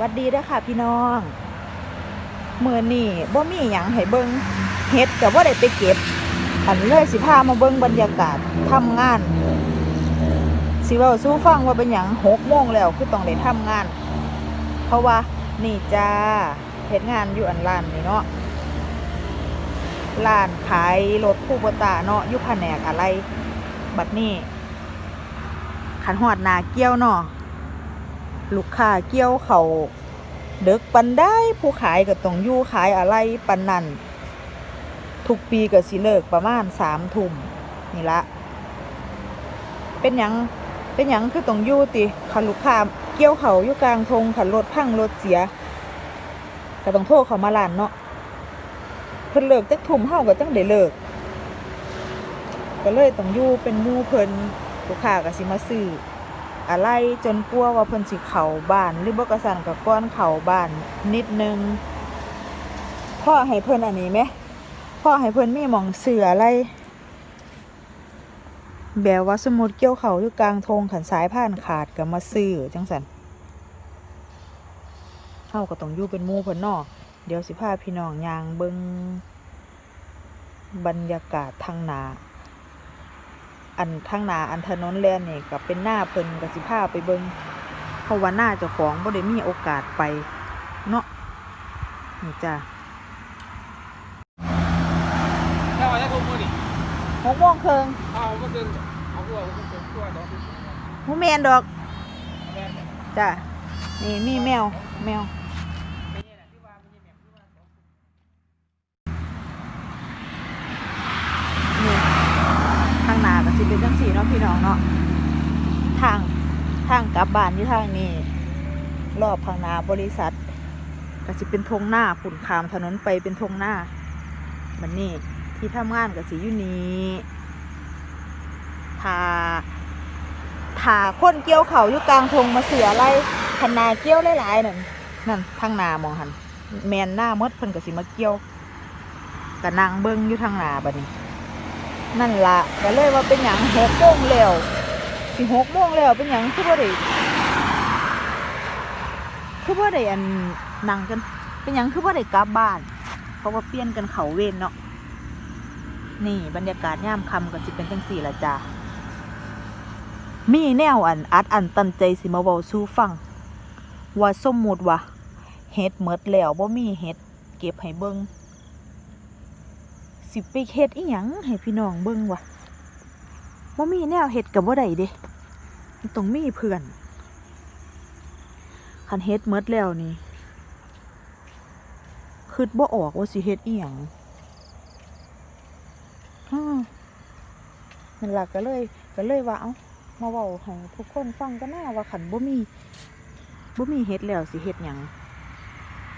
วัดดีด้อค่ะพี่น้องเมื้อนี้บ่มีหยังให้เบิ่งเฮ็ดก็บ่าได้ไปเก็บ อันเลยสิพามาเบิ่งบรรยากาศทำงาน สิเว้าสู่ฟังว่าเป็นหยัง6โมงแล้วคือต้องได้ทำงาน เพราะว่านี่จ้าเฮ็ดงานอยู่อันร้านนี่เนาะร้านขายรถคูโบตาเนาะอยู่แผนกอะไร บัดนี้ขันหอดนาเกี้ยวเนาะ ลูกค้าเกี้ยวเขาเด็กปันได้ผู้ขายก็ต้องอยู่ขายอะไรปันนั่นทุกปีก็สิเลิกประมาณสามทุ่มนี่ละ เป็นยังเป็นยังคือต้องอยู่ติขันลูกค้าเกี้ยวเขาอยู่กลางทงขันรถพังรถเสียก็ต้องโทรเขามาลานเนาะเพิ่นเลิกจักทุ่มเฮาก็จังได้เลิก ก็เลยต้องอยู่เป็นมู่เพิ่นลูกค้าก็สิมาซื้อ อะไรจนกลัวว่าเพิ่นสิเข้าบ้าน หรือบ่กระสันก็ก้อนเข้าบ้านนิดนึงพ่อให้เพิ่นอันนี้ไหมพ่อให้เพิ่นมีหมองเสืออะไรแบบว่าสมมุติเกี่ยวเขาอยู่กลางทงขันสายผ่านขาดก็มาซื้อจังสันเฮาก็ต้องอยู่เป็นมูเพิ่นนาะเดี๋ยวสิพาพี่น้องยางเบิงบรรยากาศทางนา อันทางหนาอันถนนแลนนี่ก็เป็นหน้าเพิ่นก็สิพาไปเบิงเพราะว่าหน้าเจ้าของบ่ได้มีโอกาสไปเนาะนี่จ้ะถ้าว่าได้ทุกมือนี่หกโมงครึ่งเอาก็เดินเอาตัวก็เดินตัวดอกหูแมนดอกแม่เนี่ยจ้ะนี่มีแมวแมว ไม่ใช่นะที่ว่าไม่ใช่แบบที่ว่า นี่ทางหนาก็ สิเป็นจังสี่เนาะพี่น้องเนาะทางทางกลับบ้านที่ทางนี้ รอบข้างนาบริษัทก็สิเป็นทงหน้าฝุ่นขามถนนไปเป็นทงหน้ามันนี่ที่ทำงานก็สิอยู่นี้ทาทาคนเกี่ยวเขาอยู่กลางทงมาเสืออะไรคันนาเกี่ยวหลายๆนั่นนั่นทางนามองหันแมนหน้ามดเพิ่นก็สิมาเกี่ยวกะนางเบิ้งอยู่ทางนาบัดนี้ นั่นละก็เลยว่าเป็นหยังหกโมงแล้วสิหกโมงแล้วเป็นหยังคือว่าได้คือว่าได้อันนั่งกัน เป็นหยังคือว่าได้กลับบ้าน เพราะว่าเปลี่ยนกันเขาเวนเนาะนี่บรรยากาศย่ามคำก็สิเป็นจังสี่ละจ้ามีแนวอันอัดอันตันใจสิมาเว้าสู่ฟัง ว่าสมมุติว่าเฮ็ดหมดแล้วบ่มีเฮ็ดเก็บให้เบิ่ง สิไปเฮ็ดอีหยังให้พี่น้องเบิ่งวะว่มีแนวเฮ็ดกับว่าใดเด้ต้องมีเพื่อนคันเฮ็ดหมดแล้วนี่คิดบ่ออกว่าสิเฮ็ดอีหยังอืมนั่นล่ะก็เลยก็เลยว่า เอ้ามาเว้าให้ทุกคนฟังก็น่าว่าคันบ่มีบ่มีเฮ็ดแล้วสิเฮ็ดหยัง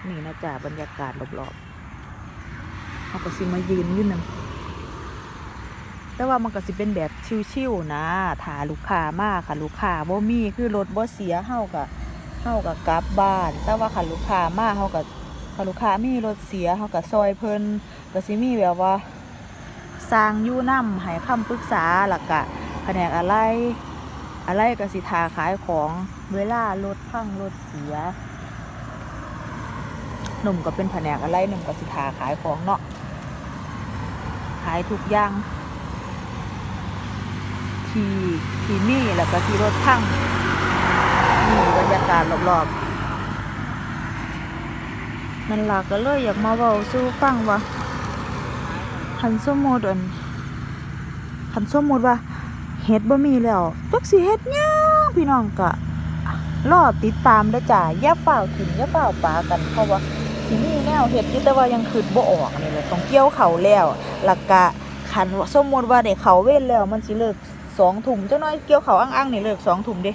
นี่นะจ๊ะบรรยากาศรอบๆ เขาก็สิมายืนยู่นั่นแต่ว่ามันก็สิเป็นแบบชิวๆนะถาลูกค้ามากค่ะลูกค้าบ่มีคือรถบ่เสียเฮาก็เฮาก็กลับบ้าน แต่ว่าค่ะลูกค้ามากเฮาก็ค่ะลูกค้ามีรถเสียเฮาก็ซอยเพิ่นก็สิมีแบบว่าสร้างยู่นำให้คำปรึกษาแล้วก็แผนกอะไรอะไรก็สิทาขายของเวลารถพังรถเสียหนุ่มก็เป็นแผนกอะไรหนุ่มก็สิทาขายของเนาะ ขายทุกอย่าง ที่ ที่นี่แล้วก็ที่รถทั้งนี่บรรยากาศรอบๆนั่นล่ะก็เลยอยากมาเว้าสู่ฟังว่าคันสมมุติอันคันสมมุติว่าเฮ็ดบ่มีแล้วจักสิเฮ็ดหยังพี่น้องก็รอติดตามเด้จ้าอย่าเฝ้าถิ่นอย่าเฝ้าปากันเพราะว่า สิมีแนวเฮ็ดอยู่แต่ว่ายังคืดบ่ออกนี่แหละต้องเกี่ยวเขาแล้วแล้วก็คันสมมุติว่าได้เขาเว้นแล้วมันสิเลิกสองทุ่มจังน้อยเกี่ยวเขาวอังๆนี่เลิกสองทุ่มเด้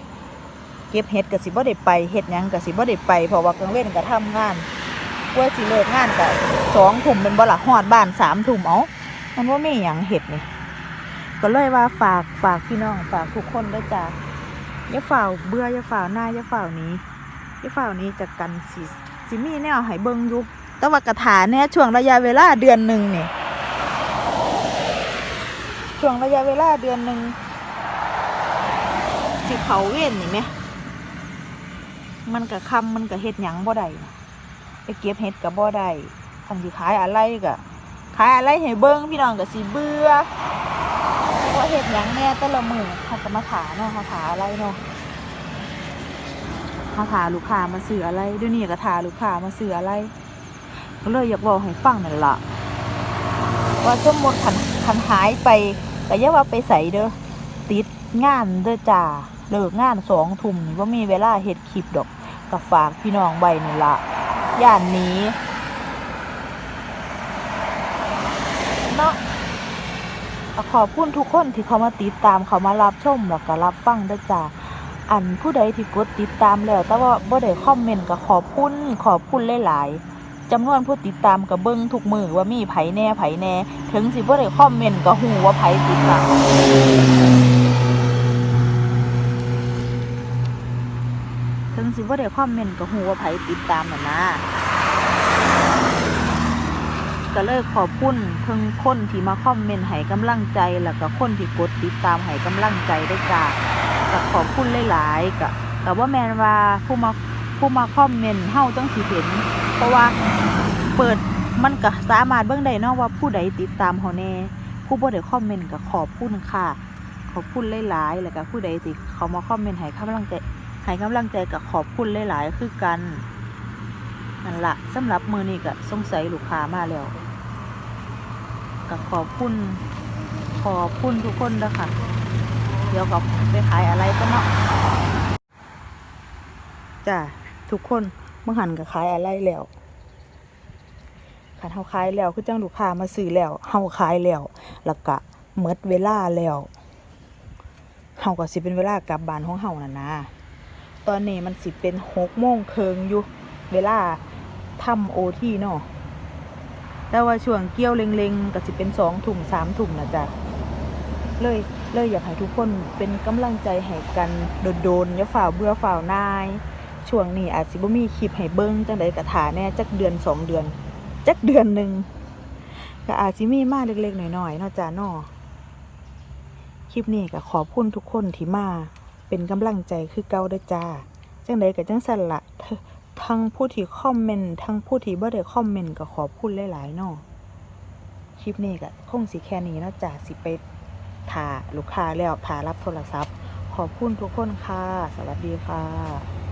เก็บเฮ็ดก็สิบ่ได้ไปเฮ็ดยังก็สิบ่ได้ไปเพราะว่ากลางเว้นก็ทำงานกว่าสิเลิกงานก็สองทุ่มเป็นบ่ล่ะฮอดบ้านสามทุ่มเอามันว่าไมีหยังเฮ็ดนี่ก็เลยว่าฝากฝากพี่น้องฝากทุกคนด้วยจ้าอย่าฝ่าวเบื่ออย่าฝ่าวหน้าอย่าฝ่านี้อย่าฝ่านี้จากกันสิ สิมีแนวให้เบิ่งอยู่แต่ว่ากระถาเนี่ยช่วงระยะเวลาเดือนหนึ่งนี่ช่วงระยะเวลาเดือนหนึ่งสิเขาเว้นนี่ไหมมันก็คำมันก็เฮ็ดหยังบ่ได้ไปเก็บเฮ็ดก็บ่ได้คันสิขายอะไรก็ขายอะไรให้เบิ่งพี่น้องก็สิเบื่อว่าเฮ็ดหยังแน่แต่ละมือเขาก็มาถาเนาะเขาถาอะไรเนาะ เขาถาลูกค้ามาซื้ออะไรเดี๋ยวนี้ก็ถาลูกค้ามาซื้ออะไรก็เลยอยากบอกให้ฟังนั่นละว่าสมมติขันขันหายไปก็อย่าว่าไปใส่เด้อติดงานเด้อจ้าเลิกงานสองทุ่มนี่ว่ามีเวลาเฮ็ดคลิปดอกกับฝากพี่น้องใบนี่ละย่านนี้เนาะขอบคุณทุกคนที่เขามาติดตามเขามารับชมแล้วก็รับฟังด้อจ้า อันผู้ใดที่กดติดตามแล้วแต่ว่าบ่ได้คอมเมนต์ก็ขอบคุณขอบคุณหลายๆจำนวนผู้ติดตามกับเบิ้งทุกมือว่ามีไผแน่ไผแน่ ถึงสิบ่ได้คอมเมนต์ก็ฮูว่าไผติดตามถึงสิบ่ได้คอมเมนต์ก็ฮูว่าไผติดตามน่ะนะก็เลยขอบคุณทั้งคนที่มาคอมเมนต์ให้กำลังใจ แล้วก็คนที่กดติดตามให้กำลังใจได้จ้า ก็ขอบคุณหลายๆก็ก็บ่าแมนว่าผู้มาผู้มาคอมเมนต์เฮาจังสิเห็น เพราะว่าเปิดมันก็สามารถเบิ่งได้เนาะว่าผู้ใดติดตามเฮาแน่ผู้บ่ได้คอมเมนต์ก็ขอบคุณค่ะ ขอบคุณหลายๆแล้วก็ผู้ใดที่เขามาคอมเมนต์ให้กำลังใจให้กำลังใจก็ขอบคุณหลายๆคือกันนั่นละสำหรับมือนี้ก็สงสัยลูกค้ามาแล้วก็ขอบคุณขอบคุณทุกคนเด้อค่ะ ดี๋ยวก็ไปขายอะไรกันเนาะจ้าทุกคนเมื่อหันก็ขายอะไรแล้วคันเฮาขายแล้วคือจังลูกค้ามาซื้อแล้วเฮาขายแล้วแล้วก็หมดเวลาแล้วเฮาก็สิเป็นเวลากลับบ้านของเฮานั่นนะตอนนี้มันสิเป็นหกโมงเคิงอยู่เวลาทำโอทีเนาะแต่ว่าช่วงเกี่ยวเล็งๆก็สิเป็นสองถุ่มสามถุ่มนะจ๊ะเลย เลยอยากให้ทุกคนเป็นกำลังใจให้กันโดนๆอย่าฝ่าเบื่อฝ่าวนาย ช่วงนี้อาจสิบ่มีคลิปให้เบิ่งจังใดกะถาแน่จักเดือนสองเดือน จักเดือนหนึ่งก็อาจสิมีมาเล็กๆหน่อยๆนาะจ้าเนาะคลิปนี้ก็ขอบคุณทุกคนที่มา เป็นกำลังใจคือเก่าเด้อจ้า จังใดก็จังสั่นละทั้งผู้ที่คอมเมนต์ทั้งผู้ที่บ่ได้คอมเมนต์ก็ขอบคุณหลายๆนาะคลิปนี้ก็คงสิแค่นี้นาะจ้าสิไป ถาลูกค้าแล้วถารับโทรศัพท์ ขอบคุณทุกคนค่ะ สวัสดีค่ะ